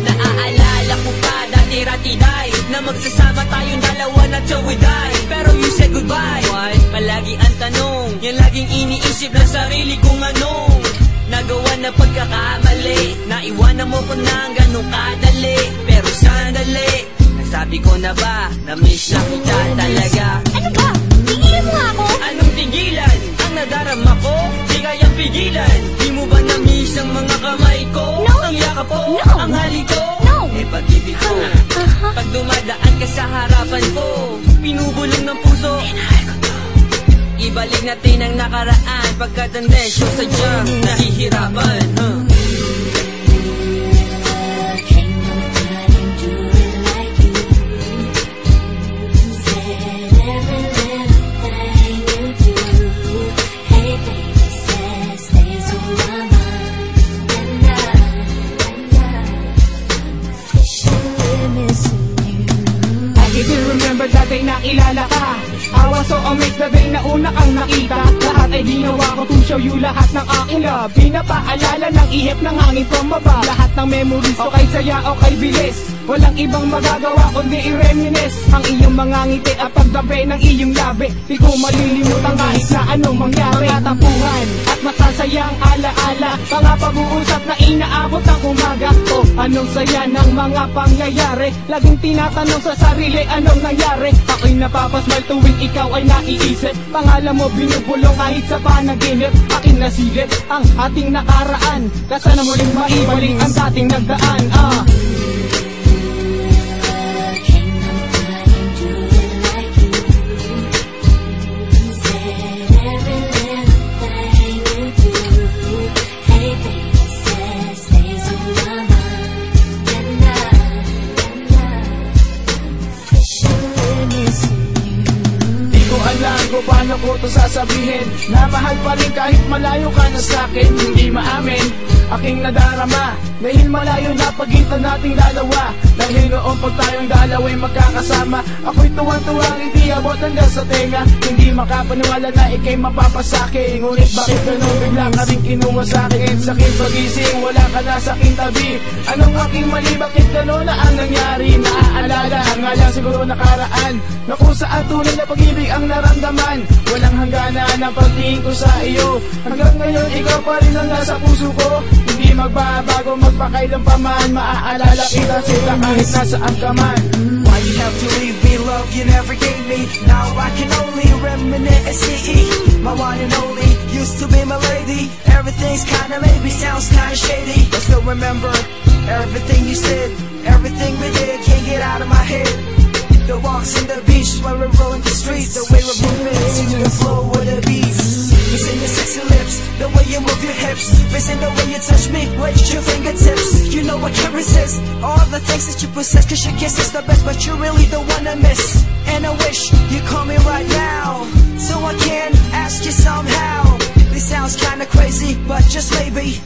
Naaalala ko pa dati ratiday Na magsasama tayong dalawa na die Pero you said goodbye Why? Palagi ang tanong Yan laging iniisip ng sarili kong anong Nagawa na pagkakamali Naiwanan mo ko ng ganun kadali Pero sandali Nasabi ko na ba Na miss na kita talaga Ano ba? Tingin mo ako? Anong tigilan? Ang nadarama ko kayang pigilan Di mo ba na-miss ang mga kamay ko? No. Ang yakap ko? No. Ang halik ko? No. Eh pag-ibig ko Aha. Pag dumadaan ka sa harapan ko Pinubulong ng puso Ibalik natin ang nakaraan Pagkat ang desyo sadyang nahihirapan huh? Remember that day na kilala ka. I was so amazed the day na una kang nakita. Lahat ay ginawa ko to show you lahat ng aking love. Pinapaalala ng ihip ng hangin from above Lahat ng memories o kay saya o bilis Walang ibang magagawa kundi i-reminisce Ang iyong mga ngiti at pagdabi ng iyong labi. Di ko malilimutan kahit na anong mangyari. Mga at masasayang alaala. Mga pag-uusap na inaabot ng umaga. O anong saya ng mga pangyayari? Laging tinatanong sa sarili anong nangyari? Ako'y napapasmal tuwing ikaw ay naiisip. Pangalan mo binubulong kahit sa panaginip. Aking nasilip ang ating nakaraan. Kasa na muling maibalik ang dating nagdaan. Ah. Di ko alam kung paano ko to sasabihin. Na mahal pa rin kahit malayo ka na sa'kin Hindi maamin, aking nadarama Dahil malayo na pagitan nating dalawa. Dahil noon pag tayong dalawa'y magkakasama Ako'y tuwang-tuwang hindi abot hanggang sa tenga. Hindi makapaniwala na ikay mapapasaki Ngunit bakit ganun bigla ka rin kinuha sa'kin Sakit pagising, wala ka na sa aking tabi. Anong aking mali, bakit ganun na ang nangyari? Naaalala, ang lang siguro nakaraan. Na kung saan tunay na pag-ibig ang naramdaman. Walang hangganan ang pagtingin ko sa iyo. Hanggang ngayon ikaw pa rin ang nasa puso ko Magbabago magpakailan pa man Maaalala kita sila kahit nasaan ka man. Why you have to leave me, love you never gave me. Now I can only reminisce. My one and only used to be my lady. Everything's kinda maybe sounds kinda shady. But still remember everything you said Everything we did. Can't get out of my head. The walks and the beach when we're rolling the streets. The way we're moving to the flow you move your hips. Missing the way you touch me. With your fingertips? You know I can't resist all the things that you possess Cause your kiss is the best but you're really the one I miss. And I wish you call me right now So I can ask you somehow. This sounds kinda crazy but just maybe